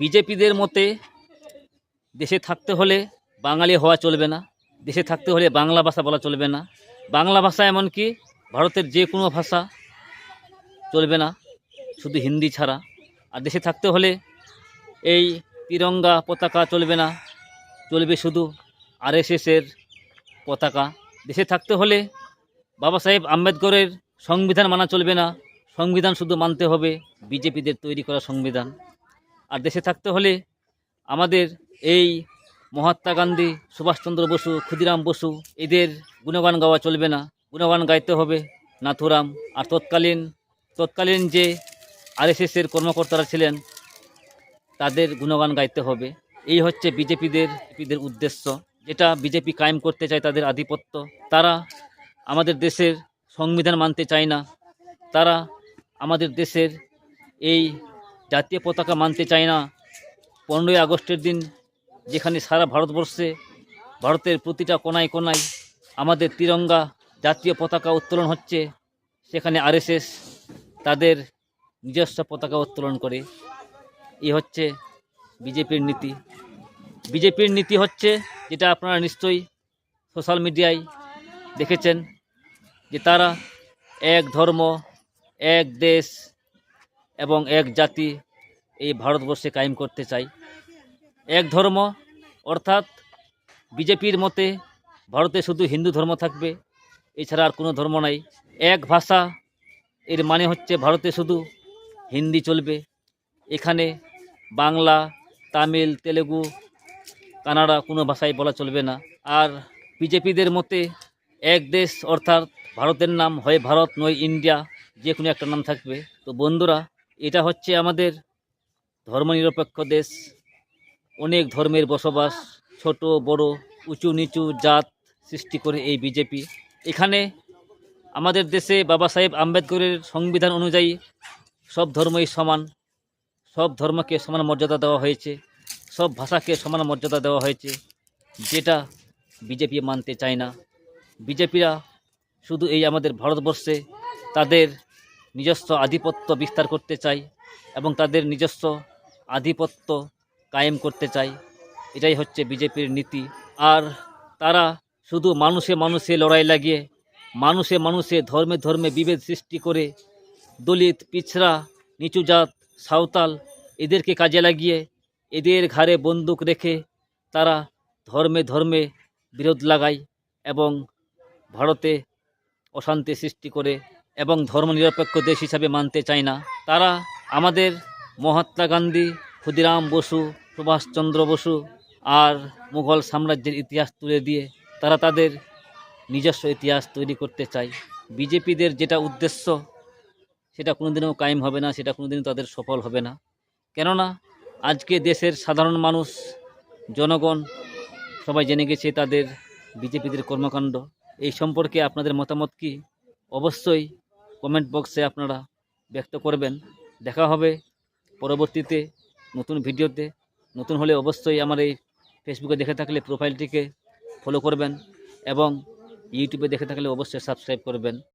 বিজেপিদের মতে দেশে থাকতে হলে বাঙালি হওয়া চলবে না, দেশে থাকতে হলে বাংলা ভাষা বলা চলবে না। বাংলা ভাষা এমনকি ভারতের যে কোনো ভাষা চলবে না, শুধু হিন্দি ছাড়া। আর দেশে থাকতে হলে এই তিরঙ্গা পতাকা চলবে না, চলবে শুধু আরএসএসের পতাকা। দেশে থাকতে হলে বাবা সাহেব আম্বেদকরের সংবিধান মানা চলবে না, সংবিধান শুধু মানতে হবে, বিজেপিদের তৈরি করা সংবিধান। আর দেশে থাকতে হলে আমাদের এই মহাত্মা গান্ধী, সুভাষচন্দ্র বসু, ক্ষুদিরাম বসু, এদের গুণগান গাওয়া চলবে না। গুণগান গাইতে হবে নাথুরাম। আর তৎকালীন তৎকালীন যে আরএসএসের কর্মকর্তারা ছিলেন, তাদের গুণগান গাইতে হবে। এই হচ্ছে বিজেপিদের বিজেপিদের উদ্দেশ্য। যেটা বিজেপি কায়েম করতে চায় তাদের আধিপত্য। তারা আমাদের দেশের সংবিধান মানতে চায় না। তারা আমাদের দেশের এই জাতীয় পতাকা মানতে চায় না। পনেরোই আগস্টের দিন যেখানে সারা ভারতবর্ষে ভারতের প্রতিটা কোনায় কোনায় আমাদের তিরঙ্গা জাতীয় পতাকা উত্তোলন হচ্ছে, সেখানে আরএসএস তাদের নিজস্ব পতাকা উত্তোলন করে। এ হচ্ছে বিজেপির নীতি। বিজেপির নীতি হচ্ছে, যেটা আপনারা নিশ্চয়ই সোশ্যাল মিডিয়ায় দেখেছেন, যে তারা এক ধর্ম, এক দেশ এবং এক জাতি এই ভারতবর্ষে কায়েম করতে চায় এক ধর্ম, অর্থাৎ বিজেপির মতে ভারতে শুধু হিন্দু ধর্ম থাকবে, এছাড়া আর কোনো ধর্ম নাই। এক ভাষা, এর মানে হচ্ছে ভারতে শুধু হিন্দি চলবে। এখানে বাংলা, তামিল, তেলেগু, কানাডা কোনো ভাষায় বলা চলবে না। আর বিজেপিদের মতে এক দেশ, অর্থাৎ ভারতের নাম হয় ভারত, নয় ইন্ডিয়া, যে কোনো একটা নাম থাকবে। তো বন্ধুরা এটা হচ্ছে আমাদের ধর্মনিরপেক্ষ দেশ। অনেক ধর্মের বসবাস, ছোট, বড়, উঁচু, নিচু জাত সৃষ্টি করে এই বিজেপি। এখানে আমাদের দেশে বাবা সাহেব আম্বেদকরের সংবিধান অনুযায়ী সব ধর্মই সমান, সব ধর্মকে সমান মর্যাদা দেওয়া হয়েছে, সব ভাষাকে সমান মর্যাদা দেওয়া হয়েছে, যেটা বিজেপি মানতে চায় না। বিজেপিরা শুধু এই আমাদের ভারতবর্ষে তাদের নিজস্ব আধিপত্য বিস্তার করতে চায় এবং তাদের নিজস্ব আধিপত্য কায়েম করতে চায় এটাই হচ্ছে বিজেপির নীতি। আর তারা শুধু মানুষে মানুষে লড়াই লাগিয়ে, মানুষে মানুষে ধর্মে ধর্মে বিভেদ সৃষ্টি করে, দলিত পিছড়া নিচু জাত, সাঁওতাল এদেরকে কাজে লাগিয়ে, এদের ঘাড়ে বন্দুক রেখে তারা ধর্মে ধর্মে বিরোধ লাগায় এবং ভারতে অশান্তি সৃষ্টি করে এবং ধর্মনিরপেক্ষ দেশ হিসাবে মানতে চায় না। তারা আমাদের মহাত্মা গান্ধী, ক্ষুদিরাম বসু সুভাষচন্দ্র বসু আর মুঘল সাম্রাজ্যের ইতিহাস তুলে দিয়ে তারা তাদের নিজস্ব ইতিহাস তৈরি করতে চায়। বিজেপিদের যেটা উদ্দেশ্য, সেটা কোনোদিনও কায়েম হবে না, সেটা কোনোদিনও তাদের সফল হবে না। কেননা, আজকে দেশের সাধারণ মানুষ, জনগণ সবাই জেনে গেছে তাদের বিজেপিদের কর্মকাণ্ড। এই সম্পর্কে আপনাদের মতামত কি? অবশ্যই কমেন্ট বক্সে আপনারা ব্যক্ত করবেন। দেখা হবে পরবর্তীতে নতুন ভিডিওতে। নতুন হলে অবশ্যই আমার এই ফেসবুকে দেখে থাকলে প্রোফাইলটিকে ফলো করবেন এবং ইউটিউবে দেখে থাকলে অবশ্যই সাবস্ক্রাইব করবেন।